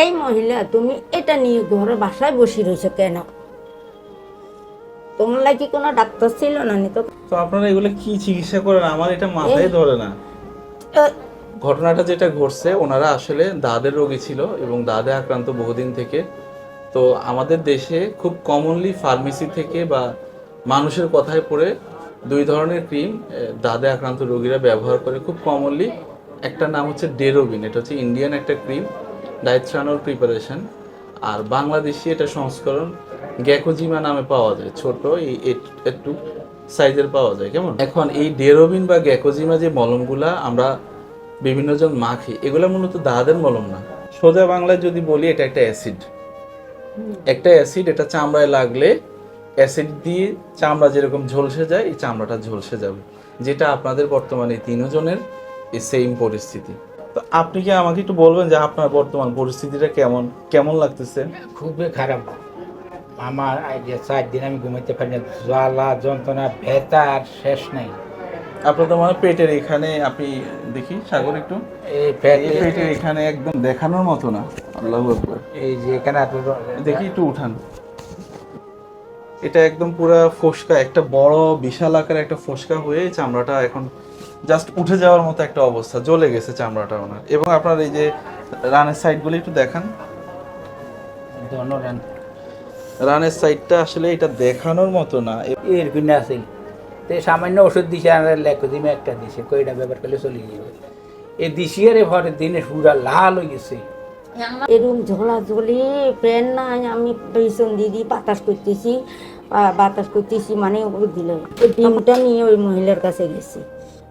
এই মহিলা তুমি এটা নিয়ে ঘরে বাসায় বসে রয়েছো কেন? তোমার লাগি কোনো ডাক্তার ছিল না নি তো? তো আপনারা এগুলো কি চিকিৎসা করেন? আমার এটা মাথায় ধরে না। ঘটনাটা যেটা ঘটছে ওনারা আসলে দাদের রোগী ছিল এবং দাদে আক্রান্ত বহুদিন থেকে। তো আমাদের দেশে খুব কমনলি ফার্মেসি থেকে বা মানুষের কথায় পড়ে দুই ধরনের ক্রিম দাদে আক্রান্ত রোগীরা ব্যবহার করে। খুব কমনলি একটা নাম হচ্ছে ডেরোবিন এটা হচ্ছে ইন্ডিয়ান একটা ক্রিম ডাইথ্রানোর প্রিপারেশন আর বাংলাদেশি এটা সংস্করণ গ্যাকোজিমা নামে পাওয়া যায়, ছোট, এই একটু সাইজের পাওয়া যায়, কেমন? এখন এই ডেরোবিন বা গ্যাকোজিমা যে মলমগুলা আমরা বিভিন্ন জন মাখি, এগুলো মূলত দাঁতের মলম না। সোজা বাংলায় যদি বলি, এটা একটা অ্যাসিড। একটা অ্যাসিড, এটা চামড়ায় লাগলে অ্যাসিড দিয়ে চামড়া যেরকম ঝলসে যায়, এই চামড়াটা ঝলসে যাবে। যেটা আপনাদের বর্তমানে তিনজনের এই সেম পরিস্থিতি। তো আপনি কি আমাকে একটু বলবেন যে আপনার বর্তমান পরিস্থিতিটা কেমন কেমন লাগতেছে? খুবই খারাপ। আমার চার দিন আমি ঘুমাইতে পারি না জ্বালা যন্ত্রণা ব্যথা আর শেষ নাই। আপনার তো মানে পেটের এখানে আপনি দেখি সাগর একটু। এই পেটের এখানে একদম দেখানোর মতো না আল্লাহ আকবার। এই যে এখানে দেখি একটু উঠান। এটা একদম পুরো ফোসকা একটা বড় বিশাল আকারের একটা ফোসকা হয়ে চামড়াটা এখন জাস্ট উঠে যাওয়ার মতো একটা অবস্থা জ্বলে গেছে চামড়াটা ওনার এবং আপনার এই যে রানের সাইডগুলো একটু দেখান। রানের সাইডটা আসলে এটা দেখানোর মতো না। এ- এর কিনে আছে। তো সামান্য ওষুধ দিছে আর লেখো দিমে একটা দিছে কইটা ব্যবহার করলে চলে যাবে। এই দিশিয়ারে ভরে দিনে পুরা লাল হয়ে গেছে। এরকম ঝোলা ঝোলি প্রেন নাই আমি পেছন দিদি বাতাস করতেছি বাতাস করতেছি মানে ও দিল। ওই ডিমটা নিয়ে ওই মহিলার কাছে গেছি।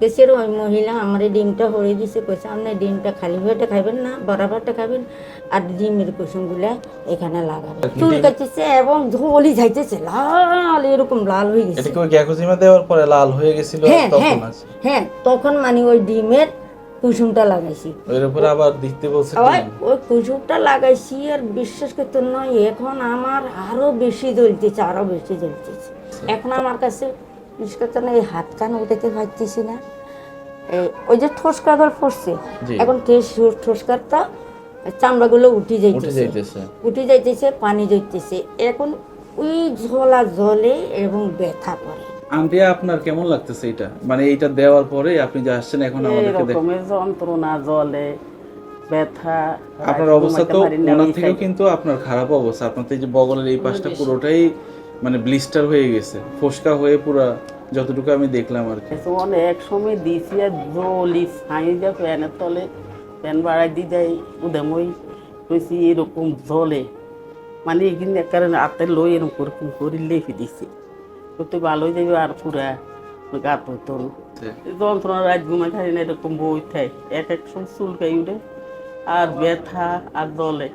গেছে ওই মহিলা আমার এই ডিমটা হরে দিছে কইছে আপনার ডিমটা খালি ভাবে খাবেন না বরাবরটা খাবেন আর ডিমের কুসুমগুলা এখানে লাগাবেন। চুল কাটতেছে এবং ঝোলি যাইতেছে লাল এরকম লাল হয়ে গেছে। এটা কি গ্যাকোজিমা দেওয়ার পরে লাল হয়ে গেছিল হ্যাঁ হ্যাঁ তখন আছে। হ্যাঁ তখন মানে ওই ডিমের কুসুমটা লাগাইছি। এর উপরে আবার দিতে বলছে ওই কুসুমটা লাগাইছি আর বিশ্বাস করতে নয় এখন আমার আরও বেশি জ্বলতেছে আরও বেশি জ্বলতেছে। এখন আমার কাছে করতে এই হাত কান উঠাতে পারতেছি না। ওই যে ঠোসকা ধর পড়ছে। এখন ঠোসকারটা চামড়াগুলো উঠে উঠে যাইতেছে। যাইতেছে উঠে যাইতেছে পানি যাইতেছে এখন ওই ঝোলা জলে এবং ব্যথা করে। আপনার কেমন লাগতেছে এটা? মানে এইটা দেওয়ার পরে আপনি যে আসছেন এখন আমাদেরকে যন্ত্রণা জলে ব্যথা আপনার অবস্থা তো ওনার থেকেও কিন্তু আপনার খারাপ অবস্থা। আপনার এই যে বগলের এই পাশটা পুরোটাই মানে ব্লিস্টার হয়ে গেছে ফোসকা হয়ে পুরো যতটুকু আমি দেখলাম আর কি। অনেক সময় দিছি আর জলি ছাই দিয়ে ফ্যানের তলে ফ্যান বাড়াই দেয় উদামই কইছি এরকম জলে মানে এখানে কারণে হাতে লই এরকম করে করে লেফে দিছি। ভালো হয়ে যাবে আর পুরা গাত হতো না। এই যন্ত্রণা রাত ঘুমাই থাকি না এরকম বই থাকে এক এক সময় চুলকাই উঠে আর ব্যথা আর জলে